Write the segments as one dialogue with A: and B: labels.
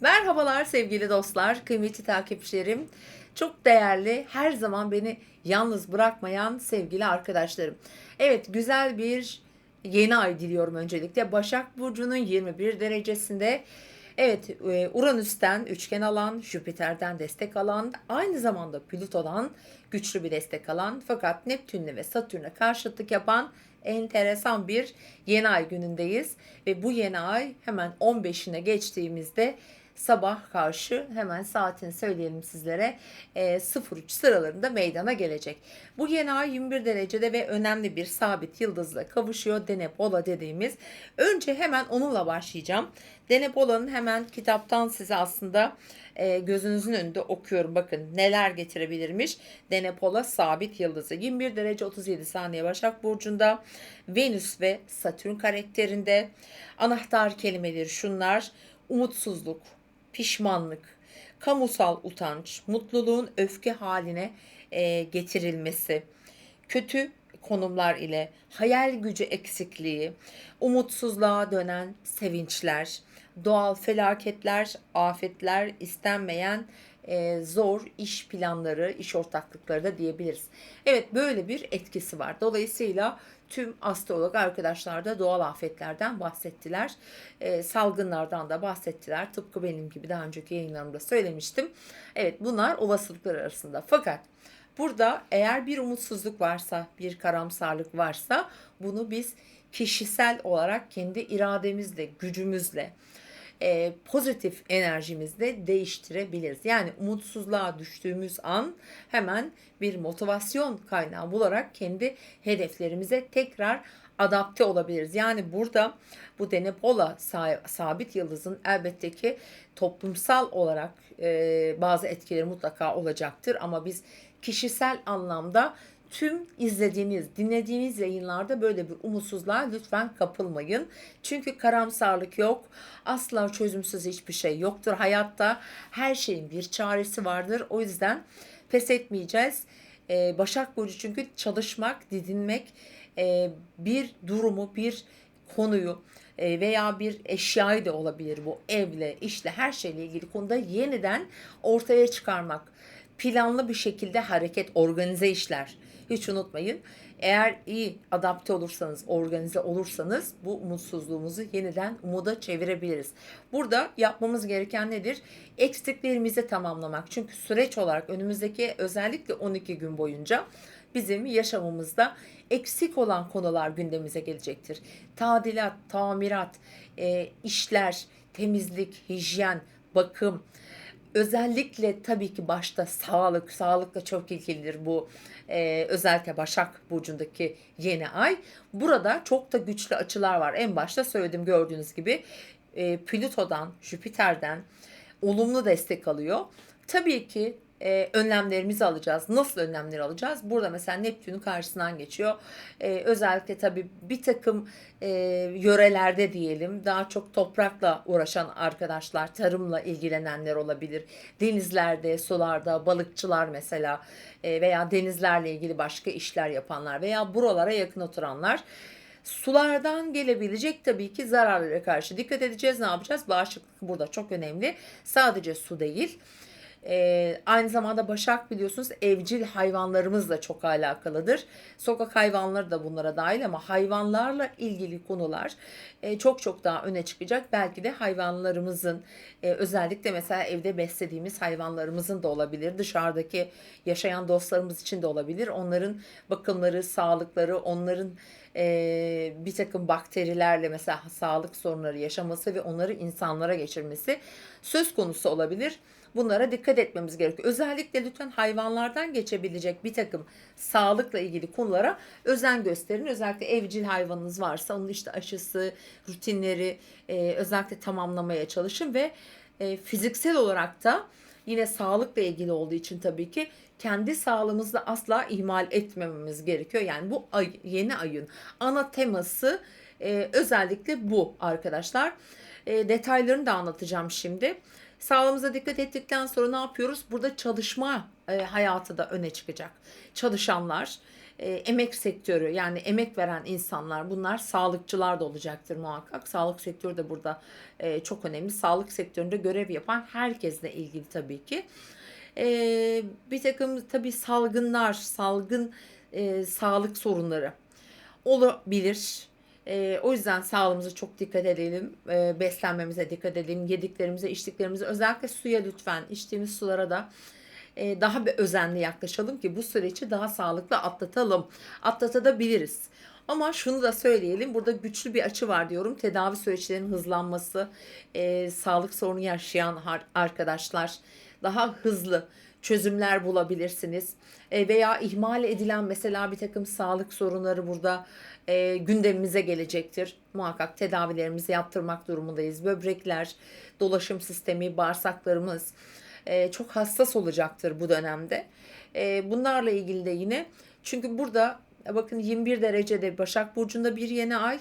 A: Merhabalar sevgili dostlar, kıymetli takipçilerim. Çok değerli, her zaman beni yalnız bırakmayan sevgili arkadaşlarım. Evet, güzel bir yeni ay diliyorum öncelikle. Başak Burcu'nun 21 derecesinde Evet, e, Uranüs'ten üçgen alan, Jüpiter'den destek alan, aynı zamanda Plüton'dan güçlü bir destek alan fakat Neptün'le ve Satürn'e karşıtlık yapan enteresan bir yeni ay günündeyiz. Ve bu yeni ay hemen 15'ine geçtiğimizde sabah karşı hemen saatini söyleyelim sizlere e, 03 sıralarında meydana gelecek. Bu yeni ay 21 derecede ve önemli bir sabit yıldızla kavuşuyor. Denepola dediğimiz. Önce hemen onunla başlayacağım. Denepola'nın hemen kitaptan size aslında e, gözünüzün önünde okuyorum. Bakın neler getirebilirmiş. Denepola sabit yıldızı 21 derece 37 saniye Başak Burcu'nda. Venüs ve Satürn karakterinde. Anahtar kelimeleri şunlar. Umutsuzluk, pişmanlık, kamusal utanç, mutluluğun öfke haline e, getirilmesi, kötü konumlar ile hayal gücü eksikliği, umutsuzluğa dönen sevinçler, doğal felaketler, afetler, istenmeyen e, zor iş planları, iş ortaklıkları da diyebiliriz. Evet böyle bir etkisi var. Dolayısıyla tüm astrolog arkadaşlar da doğal afetlerden bahsettiler. E, salgınlardan da bahsettiler. Tıpkı benim gibi daha önceki yayınlarımda söylemiştim. Evet bunlar olasılıklar arasında. Fakat burada eğer bir umutsuzluk varsa, bir karamsarlık varsa bunu biz kişisel olarak kendi irademizle, gücümüzle, e, pozitif enerjimizle değiştirebiliriz. Yani umutsuzluğa düştüğümüz an hemen bir motivasyon kaynağı bularak kendi hedeflerimize tekrar adapte olabiliriz. Yani burada bu Denepola sabit yıldızın elbette ki toplumsal olarak e, bazı etkileri mutlaka olacaktır ama biz kişisel anlamda tüm izlediğiniz, dinlediğiniz yayınlarda böyle bir umutsuzluğa lütfen kapılmayın. Çünkü karamsarlık yok. Asla çözümsüz hiçbir şey yoktur hayatta. Her şeyin bir çaresi vardır. O yüzden pes etmeyeceğiz. Ee, Başak Burcu çünkü çalışmak, didinmek, e, bir durumu, bir konuyu e, veya bir eşyayı da olabilir bu evle, işle, her şeyle ilgili konuda yeniden ortaya çıkarmak planlı bir şekilde hareket, organize işler. Hiç unutmayın. Eğer iyi adapte olursanız, organize olursanız bu umutsuzluğumuzu yeniden umuda çevirebiliriz. Burada yapmamız gereken nedir? Eksiklerimizi tamamlamak. Çünkü süreç olarak önümüzdeki özellikle 12 gün boyunca bizim yaşamımızda eksik olan konular gündemimize gelecektir. Tadilat, tamirat, e, işler, temizlik, hijyen, bakım, Özellikle tabii ki başta sağlık, sağlıkla çok ilgilidir bu e, özellikle Başak Burcu'ndaki yeni ay. Burada çok da güçlü açılar var. En başta söyledim gördüğünüz gibi e, Plüto'dan, Jüpiter'den olumlu destek alıyor. Tabii ki e, önlemlerimizi alacağız. Nasıl önlemler alacağız? Burada mesela Neptün'ün karşısından geçiyor. E, özellikle tabii bir takım e, yörelerde diyelim daha çok toprakla uğraşan arkadaşlar, tarımla ilgilenenler olabilir. Denizlerde, sularda, balıkçılar mesela e, veya denizlerle ilgili başka işler yapanlar veya buralara yakın oturanlar Sulardan gelebilecek tabii ki zararlara karşı dikkat edeceğiz. Ne yapacağız? Bağışıklık burada çok önemli. Sadece su değil. Ee, aynı zamanda Başak biliyorsunuz evcil hayvanlarımızla çok alakalıdır. Sokak hayvanları da bunlara dahil ama hayvanlarla ilgili konular e, çok çok daha öne çıkacak. Belki de hayvanlarımızın e, özellikle mesela evde beslediğimiz hayvanlarımızın da olabilir. Dışarıdaki yaşayan dostlarımız için de olabilir. Onların bakımları, sağlıkları, onların e, bir takım bakterilerle mesela sağlık sorunları yaşaması ve onları insanlara geçirmesi söz konusu olabilir. Bunlara dikkat etmemiz gerekiyor. Özellikle lütfen hayvanlardan geçebilecek bir takım sağlıkla ilgili konulara özen gösterin. Özellikle evcil hayvanınız varsa onun işte aşısı, rutinleri e, özellikle tamamlamaya çalışın ve e, fiziksel olarak da yine sağlıkla ilgili olduğu için tabii ki kendi sağlığımızı asla ihmal etmememiz gerekiyor. Yani bu ay, yeni ayın ana teması e, özellikle bu arkadaşlar. E, detaylarını da anlatacağım şimdi. Sağlığımıza dikkat ettikten sonra ne yapıyoruz? Burada çalışma e, hayatı da öne çıkacak. Çalışanlar e, emek sektörü yani emek veren insanlar bunlar sağlıkçılar da olacaktır muhakkak. Sağlık sektörü de burada e, çok önemli. Sağlık sektöründe görev yapan herkesle ilgili tabii ki. E, bir takım tabii salgınlar, salgın e, sağlık sorunları olabilir. E, o yüzden sağlığımıza çok dikkat edelim. E, beslenmemize dikkat edelim. Yediklerimize, içtiklerimize özellikle suya lütfen içtiğimiz sulara da e, daha bir özenli yaklaşalım ki bu süreci daha sağlıklı atlatalım. Atlatabiliriz. Ama şunu da söyleyelim. Burada güçlü bir açı var diyorum. Tedavi süreçlerinin hızlanması, e, sağlık sorunu yaşayan arkadaşlar daha hızlı çözümler bulabilirsiniz. E, veya ihmal edilen mesela bir takım sağlık sorunları burada e, gündemimize gelecektir. Muhakkak tedavilerimizi yaptırmak durumundayız. Böbrekler, dolaşım sistemi, bağırsaklarımız e, çok hassas olacaktır bu dönemde. E, bunlarla ilgili de yine çünkü burada e, bakın 21 derecede Başak Burcu'nda bir yeni ay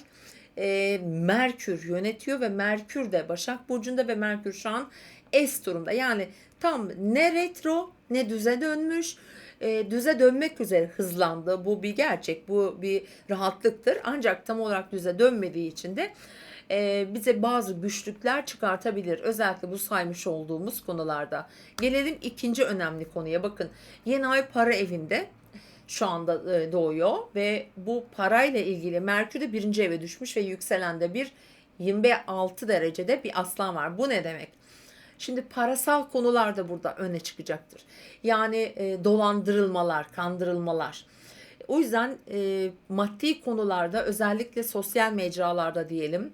A: e, Merkür yönetiyor ve Merkür de Başak Burcu'nda ve Merkür şu an es durumda. Yani tam ne retro ne düze dönmüş e, düze dönmek üzere hızlandı. Bu bir gerçek, bu bir rahatlıktır. Ancak tam olarak düze dönmediği için de e, bize bazı güçlükler çıkartabilir. Özellikle bu saymış olduğumuz konularda. Gelelim ikinci önemli konuya. Bakın yeni ay para evinde şu anda e, doğuyor ve bu parayla ilgili Merkür de birinci eve düşmüş ve yükselende bir 26 derecede bir aslan var. Bu ne demek? Şimdi parasal konular da burada öne çıkacaktır. Yani e, dolandırılmalar, kandırılmalar. O yüzden e, maddi konularda özellikle sosyal mecralarda diyelim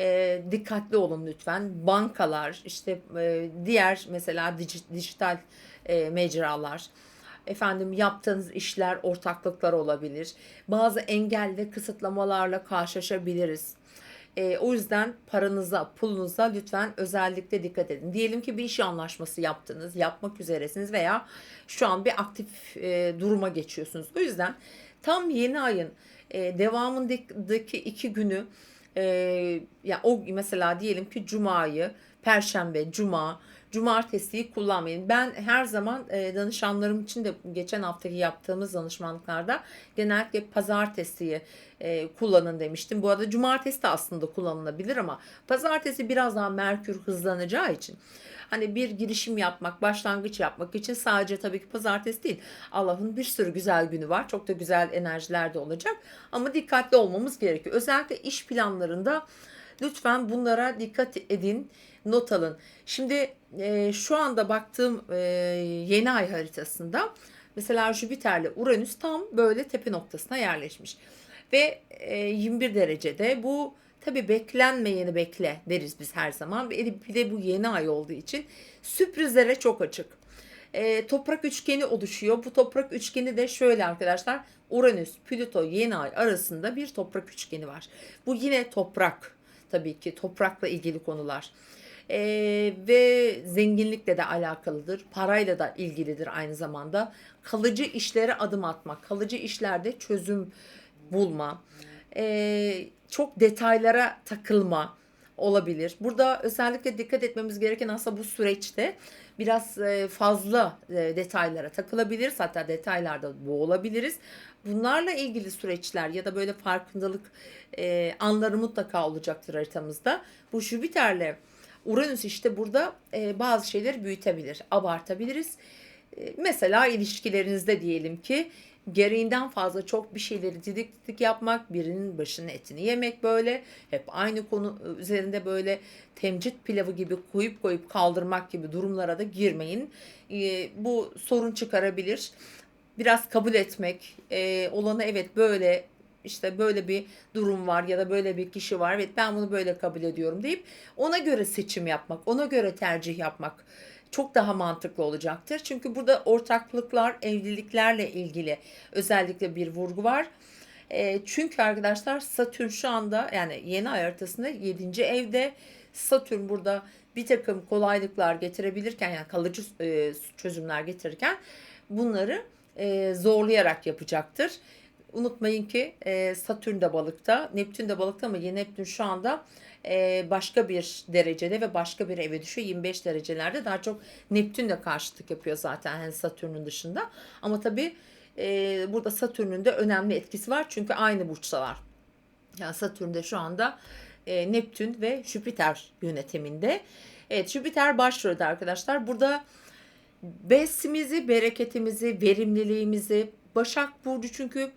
A: e, dikkatli olun lütfen. Bankalar, işte e, diğer mesela dij- dijital e, mecralar, efendim yaptığınız işler, ortaklıklar olabilir. Bazı engel ve kısıtlamalarla karşılaşabiliriz. E, o yüzden paranıza, pulunuza lütfen özellikle dikkat edin. Diyelim ki bir iş anlaşması yaptınız, yapmak üzeresiniz veya şu an bir aktif e, duruma geçiyorsunuz. O yüzden tam yeni ayın e, devamındaki iki günü e, ya o mesela diyelim ki cumayı, perşembe, cuma, cumartesiyi kullanmayın. Ben her zaman e, danışanlarım için de geçen haftaki yaptığımız danışmanlıklarda genellikle pazartesiyi e, kullanın demiştim. Bu arada cumartesi de aslında kullanılabilir ama pazartesi biraz daha Merkür hızlanacağı için hani bir girişim yapmak, başlangıç yapmak için sadece tabii ki pazartesi değil. Allah'ın bir sürü güzel günü var. Çok da güzel enerjiler de olacak. Ama dikkatli olmamız gerekiyor. Özellikle iş planlarında lütfen bunlara dikkat edin, not alın. Şimdi e, şu anda baktığım e, yeni ay haritasında mesela Jüpiter'le Uranüs tam böyle tepe noktasına yerleşmiş. Ve e, 21 derecede bu tabi beklenmeyeni bekle deriz biz her zaman. Bir de bu yeni ay olduğu için sürprizlere çok açık. E, toprak üçgeni oluşuyor. Bu toprak üçgeni de şöyle arkadaşlar. Uranüs, Plüto, yeni ay arasında bir toprak üçgeni var. Bu yine toprak tabii ki toprakla ilgili konular. E, ve zenginlikle de alakalıdır. Parayla da ilgilidir aynı zamanda. Kalıcı işlere adım atmak, kalıcı işlerde çözüm bulma, e, çok detaylara takılma olabilir. Burada özellikle dikkat etmemiz gereken aslında bu süreçte biraz e, fazla e, detaylara takılabiliriz. Hatta detaylarda boğulabiliriz. Bunlarla ilgili süreçler ya da böyle farkındalık e, anları mutlaka olacaktır haritamızda. Bu Jüpiter'le Uranüs işte burada e, bazı şeyleri büyütebilir, abartabiliriz. E, mesela ilişkilerinizde diyelim ki gereğinden fazla çok bir şeyleri didik didik yapmak, birinin başının etini yemek böyle, hep aynı konu üzerinde böyle temcit pilavı gibi koyup koyup kaldırmak gibi durumlara da girmeyin. E, bu sorun çıkarabilir. Biraz kabul etmek, e, olanı evet böyle işte böyle bir durum var ya da böyle bir kişi var. Evet ben bunu böyle kabul ediyorum deyip ona göre seçim yapmak, ona göre tercih yapmak çok daha mantıklı olacaktır. Çünkü burada ortaklıklar, evliliklerle ilgili özellikle bir vurgu var. E, çünkü arkadaşlar Satürn şu anda yani yeni ay haritasında 7. evde Satürn burada bir takım kolaylıklar getirebilirken yani kalıcı e, çözümler getirirken bunları e, zorlayarak yapacaktır. Unutmayın ki e, Satürn de balıkta, Neptün de balıkta ama yeni Neptün şu anda e, başka bir derecede ve başka bir eve düşüyor. 25 derecelerde daha çok Neptün de karşıtlık yapıyor zaten hani Satürn'ün dışında. Ama tabii e, burada Satürn'ün de önemli etkisi var. Çünkü aynı burçtalar. Yani Satürn'de şu anda e, Neptün ve Jüpiter yönetiminde. Evet Jüpiter başrolde arkadaşlar. Burada besimizi, bereketimizi, verimliliğimizi Başak Burcu çünkü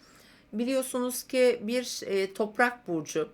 A: biliyorsunuz ki bir e, toprak burcu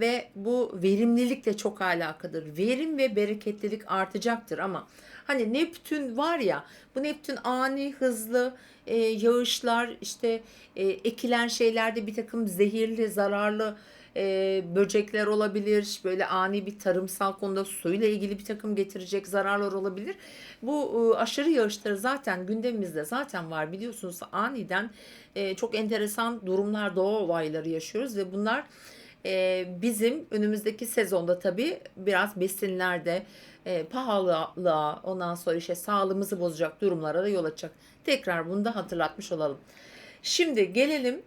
A: ve bu verimlilikle çok alakadır. Verim ve bereketlilik artacaktır ama hani Neptün var ya bu Neptün ani hızlı e, yağışlar işte e, ekilen şeylerde bir takım zehirli zararlı e, böcekler olabilir. Böyle ani bir tarımsal konuda suyla ilgili bir takım getirecek zararlar olabilir. Bu e, aşırı yağışları zaten gündemimizde zaten var biliyorsunuz aniden e, çok enteresan durumlar doğa olayları yaşıyoruz ve bunlar e, bizim önümüzdeki sezonda tabii biraz besinlerde e, pahalılığa ondan sonra işte sağlığımızı bozacak durumlara da yol açacak. Tekrar bunu da hatırlatmış olalım. Şimdi gelelim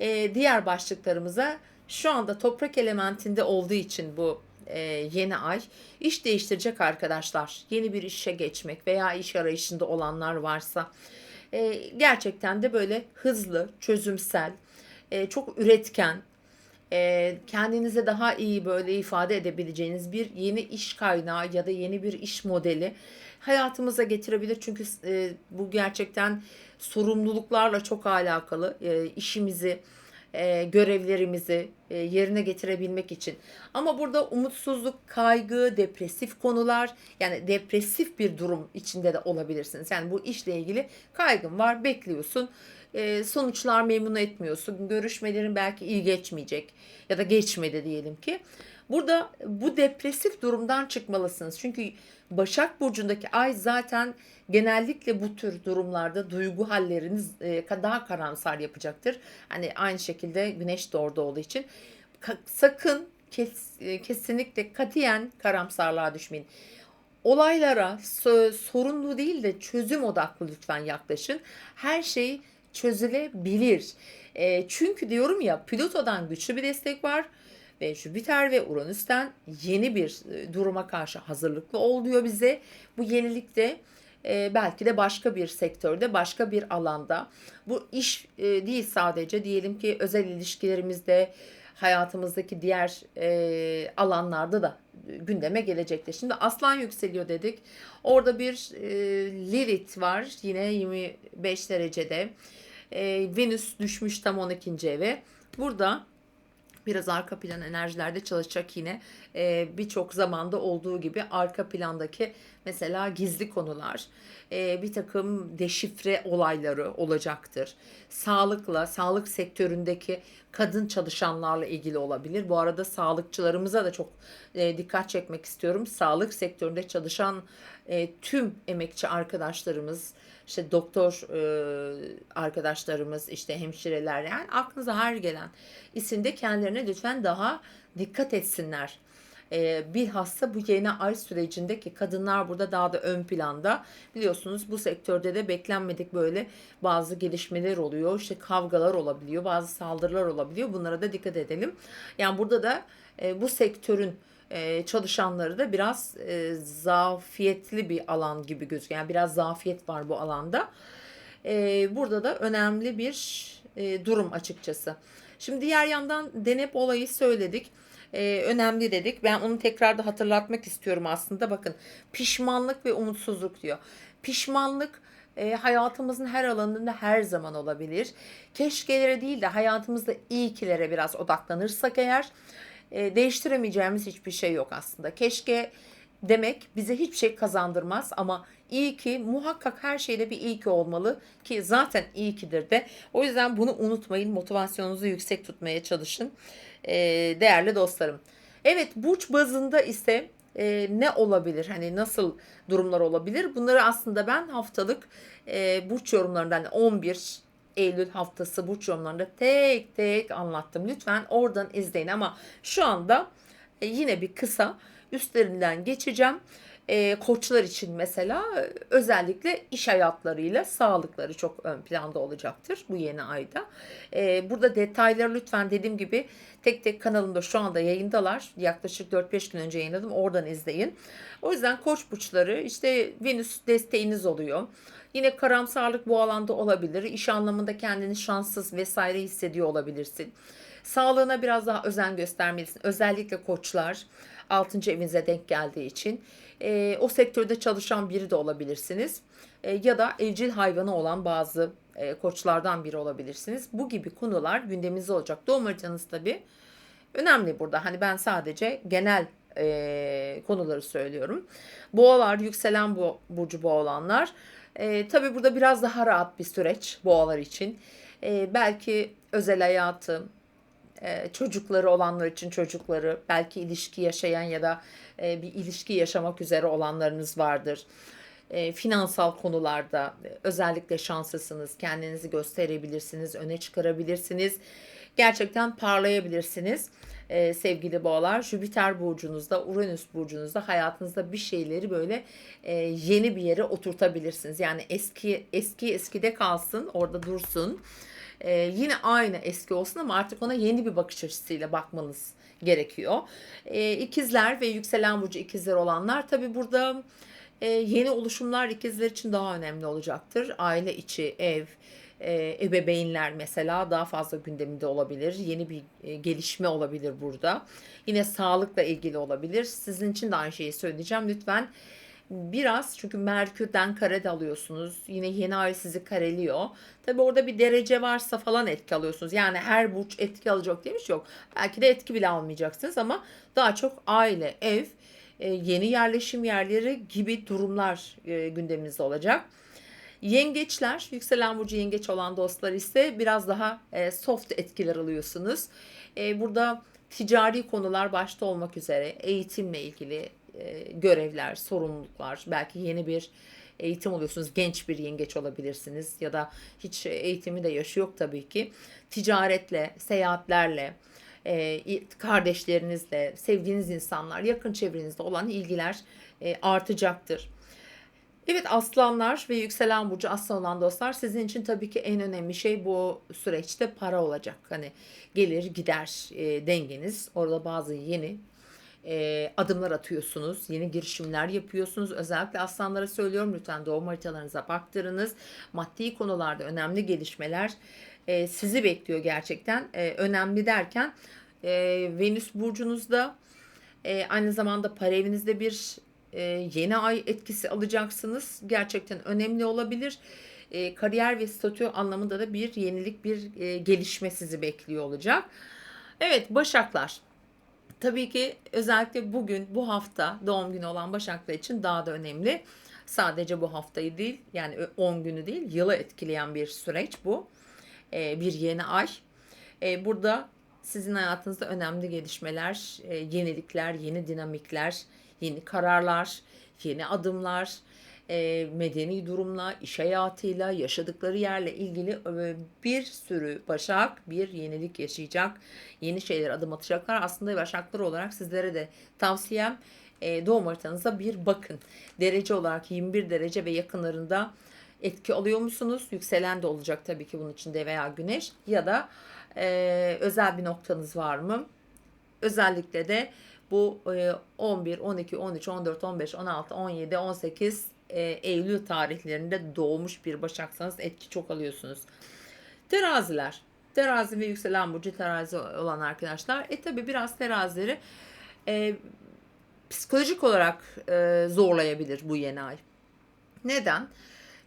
A: e, diğer başlıklarımıza. Şu anda toprak elementinde olduğu için bu e, yeni ay iş değiştirecek arkadaşlar. Yeni bir işe geçmek veya iş arayışında olanlar varsa e, gerçekten de böyle hızlı, çözümsel, e, çok üretken, e, kendinize daha iyi böyle ifade edebileceğiniz bir yeni iş kaynağı ya da yeni bir iş modeli hayatımıza getirebilir. Çünkü e, bu gerçekten sorumluluklarla çok alakalı e, işimizi e, görevlerimizi e, yerine getirebilmek için. Ama burada umutsuzluk, kaygı, depresif konular yani depresif bir durum içinde de olabilirsiniz. Yani bu işle ilgili kaygın var, bekliyorsun. E, sonuçlar memnun etmiyorsun. Görüşmelerin belki iyi geçmeyecek ya da geçmedi diyelim ki. Burada bu depresif durumdan çıkmalısınız. Çünkü Başak Burcu'ndaki ay zaten genellikle bu tür durumlarda duygu halleriniz e, daha karamsar yapacaktır. Hani aynı şekilde güneş de orada olduğu için sakın e, kesinlikle katiyen karamsarlığa düşmeyin. Olaylara sorunlu değil de çözüm odaklı lütfen yaklaşın. Her şey çözülebilir. E, çünkü diyorum ya Plüto'dan güçlü bir destek var ve Jüpiter ve Uranüs'ten yeni bir e, duruma karşı hazırlıklı oluyor bize. Bu yenilik de e, belki de başka bir sektörde, başka bir alanda. Bu iş e, değil sadece diyelim ki özel ilişkilerimizde, hayatımızdaki diğer e, alanlarda da gündeme gelecektir. Şimdi aslan yükseliyor dedik. Orada bir e, Lilith var yine 25 derecede. E, Venüs düşmüş tam 12. eve. Burada biraz arka plan enerjilerde çalışacak yine e, birçok zamanda olduğu gibi arka plandaki mesela gizli konular e, bir takım deşifre olayları olacaktır. Sağlıkla, sağlık sektöründeki kadın çalışanlarla ilgili olabilir. Bu arada sağlıkçılarımıza da çok e, dikkat çekmek istiyorum. Sağlık sektöründe çalışan e, tüm emekçi arkadaşlarımız, işte doktor e, arkadaşlarımız, işte hemşireler yani aklınıza her gelen isimde kendilerine lütfen daha dikkat etsinler. E, bilhassa bu yeni ay sürecindeki kadınlar burada daha da ön planda. Biliyorsunuz bu sektörde de beklenmedik böyle bazı gelişmeler oluyor. İşte kavgalar olabiliyor, bazı saldırılar olabiliyor. Bunlara da dikkat edelim. Yani burada da e, bu sektörün e, çalışanları da biraz e, zafiyetli bir alan gibi gözüküyor. Yani biraz zafiyet var bu alanda. E, burada da önemli bir e, durum açıkçası. Şimdi diğer yandan denep olayı söyledik. Ee, önemli dedik. Ben onu tekrar da hatırlatmak istiyorum aslında. Bakın pişmanlık ve umutsuzluk diyor. Pişmanlık e, hayatımızın her alanında her zaman olabilir. Keşkelere değil de hayatımızda iyi kilere biraz odaklanırsak eğer e, değiştiremeyeceğimiz hiçbir şey yok aslında. Keşke demek bize hiçbir şey kazandırmaz ama iyi ki muhakkak her şeyde bir iyi ki olmalı ki zaten iyi kidir de. O yüzden bunu unutmayın. Motivasyonunuzu yüksek tutmaya çalışın. E, değerli dostlarım. Evet burç bazında ise e, ne olabilir? Hani nasıl durumlar olabilir? Bunları aslında ben haftalık e, burç yorumlarından 11 Eylül haftası burç yorumlarında tek tek anlattım. Lütfen oradan izleyin ama şu anda e, yine bir kısa üstlerinden geçeceğim. E, koçlar için mesela e, özellikle iş hayatlarıyla sağlıkları çok ön planda olacaktır bu yeni ayda. E, burada detayları lütfen dediğim gibi tek tek kanalımda şu anda yayındalar. Yaklaşık 4-5 gün önce yayınladım. Oradan izleyin. O yüzden koç burçları işte Venüs desteğiniz oluyor. Yine karamsarlık bu alanda olabilir. İş anlamında kendini şanssız vesaire hissediyor olabilirsin. Sağlığına biraz daha özen göstermelisin. Özellikle koçlar 6. evinize denk geldiği için. E, o sektörde çalışan biri de olabilirsiniz. E, ya da evcil hayvanı olan bazı e, koçlardan biri olabilirsiniz. Bu gibi konular gündeminizde olacak. Doğum haritanız tabii önemli burada. Hani ben sadece genel e, konuları söylüyorum. Boğalar, yükselen bu, burcu boğalanlar. E, tabii burada biraz daha rahat bir süreç boğalar için. E, belki özel hayatı, e, çocukları olanlar için çocukları, belki ilişki yaşayan ya da e, bir ilişki yaşamak üzere olanlarınız vardır. E, finansal konularda e, özellikle şanslısınız, kendinizi gösterebilirsiniz, öne çıkarabilirsiniz. Gerçekten parlayabilirsiniz e, sevgili boğalar. Jüpiter burcunuzda, Uranüs burcunuzda hayatınızda bir şeyleri böyle e, yeni bir yere oturtabilirsiniz. Yani eski eski eskide kalsın, orada dursun. E, yine aynı eski olsun ama artık ona yeni bir bakış açısıyla bakmanız gerekiyor. E, ikizler ve yükselen burcu ikizler olanlar tabi burada e, yeni oluşumlar ikizler için daha önemli olacaktır. Aile içi, ev, e, ebeveynler mesela daha fazla gündeminde olabilir. Yeni bir e, gelişme olabilir burada. Yine sağlıkla ilgili olabilir. Sizin için de aynı şeyi söyleyeceğim. Lütfen biraz çünkü Merkür'den kare de alıyorsunuz. Yine yeni ay sizi kareliyor. Tabi orada bir derece varsa falan etki alıyorsunuz. Yani her burç etki alacak demiş yok. Belki de etki bile almayacaksınız ama daha çok aile, ev, e, yeni yerleşim yerleri gibi durumlar e, gündeminizde olacak. Yengeçler, yükselen burcu yengeç olan dostlar ise biraz daha e, soft etkiler alıyorsunuz. E, burada ticari konular başta olmak üzere eğitimle ilgili e, görevler, sorumluluklar, belki yeni bir eğitim oluyorsunuz. Genç bir yengeç olabilirsiniz ya da hiç eğitimi de yaşı yok tabii ki. Ticaretle, seyahatlerle, e, kardeşlerinizle, sevdiğiniz insanlar, yakın çevrenizde olan ilgiler e, artacaktır. Evet aslanlar ve yükselen burcu aslan olan dostlar sizin için tabii ki en önemli şey bu süreçte para olacak. Hani gelir gider e, dengeniz. Orada bazı yeni e, adımlar atıyorsunuz. Yeni girişimler yapıyorsunuz. Özellikle aslanlara söylüyorum lütfen doğum haritalarınıza baktırınız. Maddi konularda önemli gelişmeler e, sizi bekliyor gerçekten. E, önemli derken e, Venüs burcunuzda e, aynı zamanda para evinizde bir e, yeni ay etkisi alacaksınız. Gerçekten önemli olabilir. E, kariyer ve statü anlamında da bir yenilik, bir e, gelişme sizi bekliyor olacak. Evet Başaklar. Tabii ki özellikle bugün, bu hafta doğum günü olan Başaklar için daha da önemli. Sadece bu haftayı değil, yani 10 günü değil, yılı etkileyen bir süreç bu. E, bir yeni ay. E, burada sizin hayatınızda önemli gelişmeler, e, yenilikler, yeni dinamikler, yeni kararlar, yeni adımlar, e, medeni durumla, iş hayatıyla, yaşadıkları yerle ilgili e, bir sürü başak bir yenilik yaşayacak. Yeni şeyler adım atacaklar. Aslında başaklar olarak sizlere de tavsiyem e, doğum haritanıza bir bakın. Derece olarak 21 derece ve yakınlarında etki alıyor musunuz? Yükselen de olacak tabii ki bunun içinde veya güneş ya da e, özel bir noktanız var mı? Özellikle de bu 11, 12, 13, 14, 15, 16, 17, 18 Eylül tarihlerinde doğmuş bir başaksanız etki çok alıyorsunuz. Teraziler. Terazi ve yükselen burcu terazi olan arkadaşlar. E tabi biraz terazileri e, psikolojik olarak e, zorlayabilir bu yeni ay. Neden?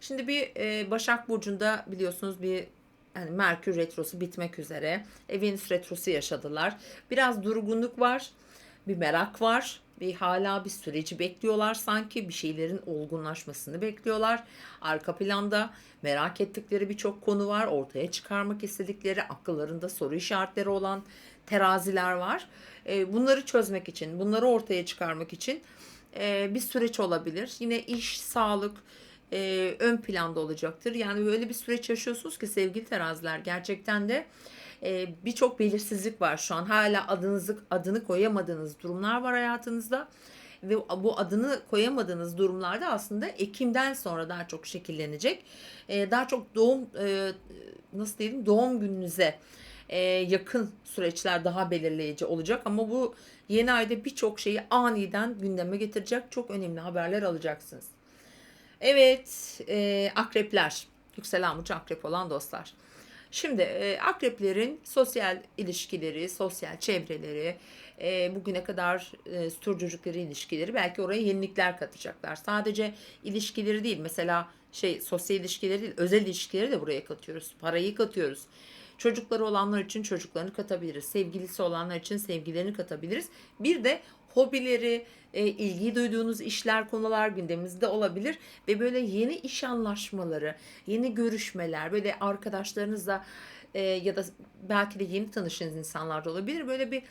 A: Şimdi bir e, Başak Burcu'nda biliyorsunuz bir yani Merkür Retrosu bitmek üzere. E, Venüs Retrosu yaşadılar. Biraz durgunluk var bir merak var ve hala bir süreci bekliyorlar sanki bir şeylerin olgunlaşmasını bekliyorlar. Arka planda merak ettikleri birçok konu var. Ortaya çıkarmak istedikleri akıllarında soru işaretleri olan teraziler var. E, bunları çözmek için, bunları ortaya çıkarmak için e, bir süreç olabilir. Yine iş, sağlık, e, ön planda olacaktır. Yani böyle bir süreç yaşıyorsunuz ki sevgili teraziler gerçekten de e, birçok belirsizlik var şu an. Hala adınızı adını koyamadığınız durumlar var hayatınızda. ve bu adını koyamadığınız durumlarda aslında Ekim'den sonra daha çok şekillenecek. E, daha çok doğum e, nasıl diyelim doğum gününüze e, yakın süreçler daha belirleyici olacak ama bu yeni ayda birçok şeyi aniden gündeme getirecek çok önemli haberler alacaksınız. Evet, e, akrepler, yükselen burcu akrep olan dostlar. Şimdi e, akreplerin sosyal ilişkileri, sosyal çevreleri, e, bugüne kadar e, sürdürdükleri ilişkileri belki oraya yenilikler katacaklar. Sadece ilişkileri değil, mesela şey sosyal ilişkileri değil, özel ilişkileri de buraya katıyoruz. Parayı katıyoruz. Çocukları olanlar için çocuklarını katabiliriz. Sevgilisi olanlar için sevgilerini katabiliriz. Bir de hobileri, e, ilgi duyduğunuz işler, konular gündemimizde olabilir ve böyle yeni iş anlaşmaları, yeni görüşmeler, böyle arkadaşlarınızla e, ya da belki de yeni tanıştığınız insanlar da olabilir. Böyle bir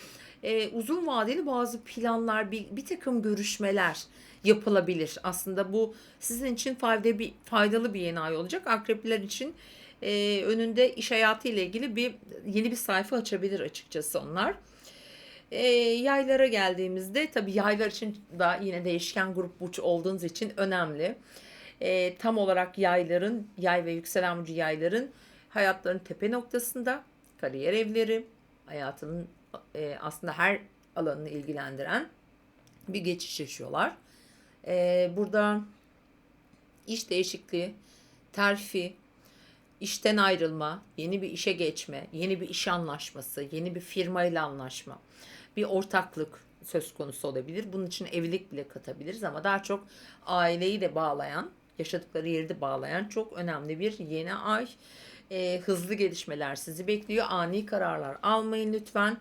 A: e, uzun vadeli bazı planlar, bir, bir takım görüşmeler yapılabilir. Aslında bu sizin için faydalı bir, faydalı bir yeni ay olacak. Akrepliler için e, önünde iş hayatı ile ilgili bir yeni bir sayfa açabilir açıkçası onlar. E, yaylara geldiğimizde tabii yaylar için da yine değişken grup burç olduğunuz için önemli. E, tam olarak yayların, yay ve yükselen burcu yayların hayatların tepe noktasında kariyer evleri, hayatının e, aslında her alanını ilgilendiren bir geçiş yaşıyorlar. E, burada iş değişikliği, terfi, işten ayrılma, yeni bir işe geçme, yeni bir iş anlaşması, yeni bir firma ile anlaşma, bir ortaklık söz konusu olabilir. Bunun için evlilik bile katabiliriz ama daha çok aileyi de bağlayan, yaşadıkları yeri de bağlayan çok önemli bir yeni ay. Ee, hızlı gelişmeler sizi bekliyor. Ani kararlar almayın lütfen.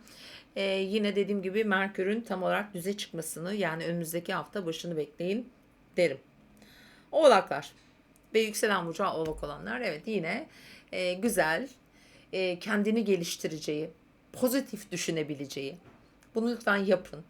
A: Ee, yine dediğim gibi Merkür'ün tam olarak düze çıkmasını yani önümüzdeki hafta başını bekleyin derim. Oğlaklar ve yükselen burcu oğlak olanlar evet yine e, güzel, e, kendini geliştireceği, pozitif düşünebileceği. Bunu lütfen yapın.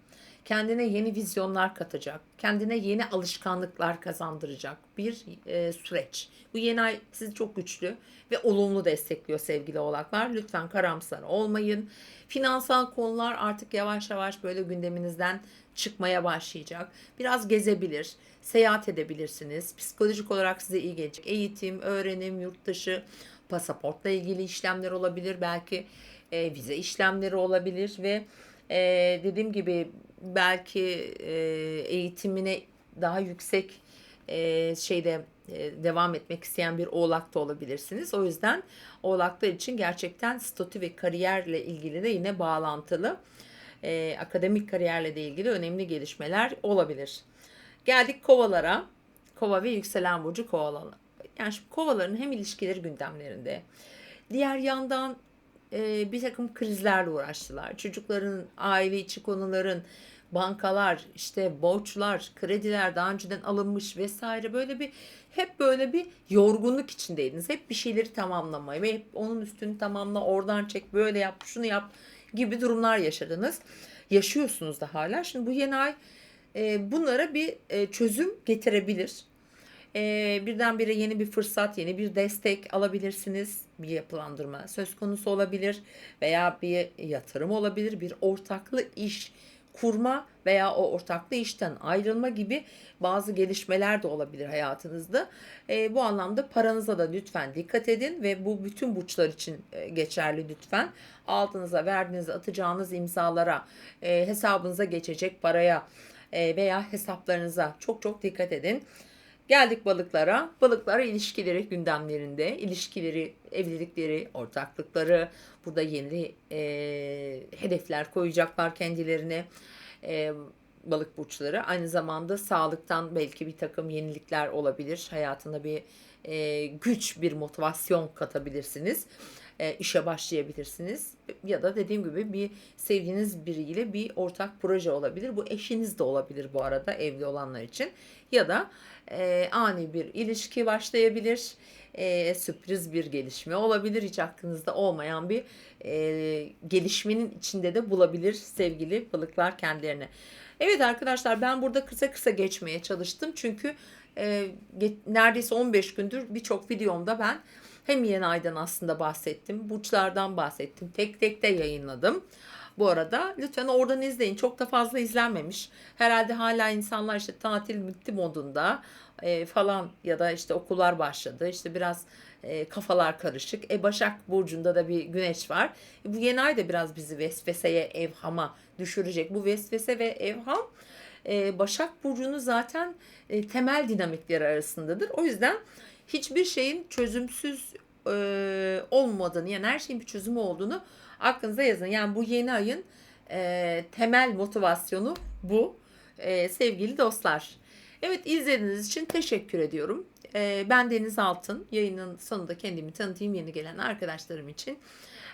A: Kendine yeni vizyonlar katacak, kendine yeni alışkanlıklar kazandıracak bir e, süreç. Bu yeni ay sizi çok güçlü ve olumlu destekliyor sevgili oğlaklar. Lütfen karamsar olmayın. Finansal konular artık yavaş yavaş böyle gündeminizden çıkmaya başlayacak. Biraz gezebilir, seyahat edebilirsiniz. Psikolojik olarak size iyi gelecek. Eğitim, öğrenim, yurt dışı, pasaportla ilgili işlemler olabilir. Belki e, vize işlemleri olabilir ve e, dediğim gibi belki e, eğitimine daha yüksek e, şeyde e, devam etmek isteyen bir oğlak da olabilirsiniz. O yüzden oğlaklar için gerçekten statü ve kariyerle ilgili de yine bağlantılı e, akademik kariyerle de ilgili önemli gelişmeler olabilir. Geldik kovalara. Kova ve yükselen burcu kovalar. Yani şimdi kovaların hem ilişkileri gündemlerinde. Diğer yandan e, bir takım krizlerle uğraştılar. Çocukların, aile içi konuların, bankalar, işte borçlar, krediler daha önceden alınmış vesaire böyle bir hep böyle bir yorgunluk içindeydiniz. Hep bir şeyleri tamamlamaya ve hep onun üstünü tamamla, oradan çek, böyle yap, şunu yap gibi durumlar yaşadınız. Yaşıyorsunuz da hala. Şimdi bu yeni ay e, bunlara bir e, çözüm getirebilir. E, birdenbire yeni bir fırsat, yeni bir destek alabilirsiniz. Bir yapılandırma söz konusu olabilir veya bir yatırım olabilir, bir ortaklı iş kurma veya o ortaklı işten ayrılma gibi bazı gelişmeler de olabilir hayatınızda. E, bu anlamda paranıza da lütfen dikkat edin ve bu bütün burçlar için e, geçerli lütfen. Altınıza verdiğiniz atacağınız imzalara, e, hesabınıza geçecek paraya e, veya hesaplarınıza çok çok dikkat edin. Geldik balıklara. Balıklar ilişkileri gündemlerinde. ilişkileri, evlilikleri, ortaklıkları. Burada yeni e, hedefler koyacaklar kendilerine. E, balık burçları. Aynı zamanda sağlıktan belki bir takım yenilikler olabilir. Hayatına bir e, güç, bir motivasyon katabilirsiniz. E, işe başlayabilirsiniz. Ya da dediğim gibi bir sevdiğiniz biriyle bir ortak proje olabilir. Bu eşiniz de olabilir bu arada evli olanlar için. Ya da e, ani bir ilişki başlayabilir. E, sürpriz bir gelişme olabilir. Hiç aklınızda olmayan bir e, gelişmenin içinde de bulabilir sevgili balıklar kendilerini. Evet arkadaşlar ben burada kısa kısa geçmeye çalıştım. Çünkü e, neredeyse 15 gündür birçok videomda ben hem yeni aydan aslında bahsettim. Burçlardan bahsettim. Tek tek de yayınladım. Bu arada. Lütfen oradan izleyin. Çok da fazla izlenmemiş. Herhalde hala insanlar işte tatil bitti modunda e, falan ya da işte okullar başladı. İşte biraz e, kafalar karışık. E Başak Burcu'nda da bir güneş var. E, bu yeni ay da biraz bizi vesveseye, evhama düşürecek. Bu vesvese ve evham e, Başak Burcu'nun zaten e, temel dinamikleri arasındadır. O yüzden hiçbir şeyin çözümsüz olmadığını yani her şeyin bir çözümü olduğunu aklınıza yazın. Yani bu yeni ayın e, temel motivasyonu bu e, sevgili dostlar. Evet izlediğiniz için teşekkür ediyorum. E, ben Deniz Altın. Yayının sonunda kendimi tanıtayım yeni gelen arkadaşlarım için.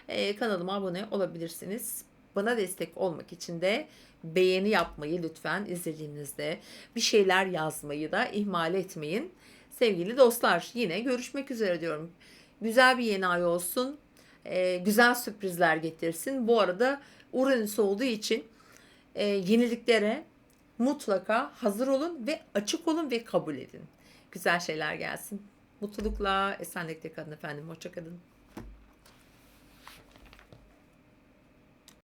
A: E, kanalıma abone olabilirsiniz. Bana destek olmak için de beğeni yapmayı lütfen izlediğinizde bir şeyler yazmayı da ihmal etmeyin. Sevgili dostlar yine görüşmek üzere diyorum. Güzel bir yeni ay olsun. E, güzel sürprizler getirsin. Bu arada Uranüs olduğu için e, yeniliklere mutlaka hazır olun ve açık olun ve kabul edin. Güzel şeyler gelsin. Mutlulukla, esenlikle kalın efendim. Hoşçakalın.